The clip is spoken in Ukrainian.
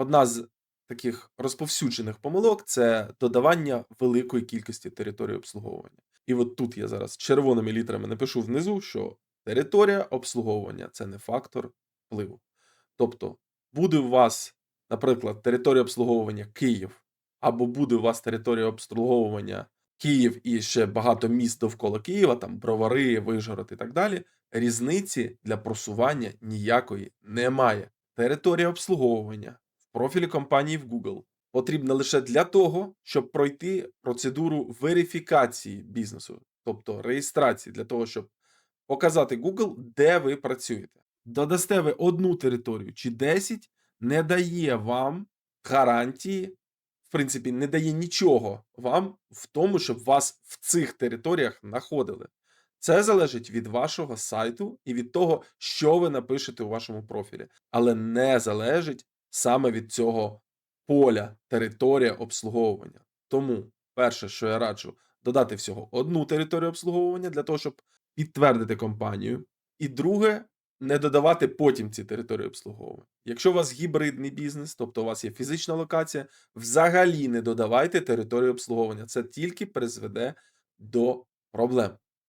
одна з таких розповсюджених помилок це додавання великої кількості територій обслуговування. І от тут я зараз червоними літерами напишу внизу, що територія обслуговування це не фактор впливу. Тобто, буде у вас, наприклад, територія обслуговування Київ, або буде у вас територія обслуговування Київ і ще багато міст довкола Києва, там Бровари, Вижгород і так далі. Різниці для просування ніякої немає. Територія обслуговування профілі компанії в Google потрібна лише для того, щоб пройти процедуру верифікації бізнесу, тобто реєстрації, для того, щоб показати Google, де ви працюєте. Додасте ви одну територію чи 10, не дає вам гарантії, в принципі, не дає нічого вам в тому, щоб вас в цих територіях знаходили. Це залежить від вашого сайту і від того, що ви напишете у вашому профілі, але не залежить саме від цього поля територія обслуговування. Тому, перше, що я раджу, додати всього одну територію обслуговування для того, щоб підтвердити компанію. І друге, не додавати потім ці території обслуговування. Якщо у вас гібридний бізнес, тобто у вас є фізична локація, взагалі не додавайте територію обслуговування. Це тільки призведе до проблем.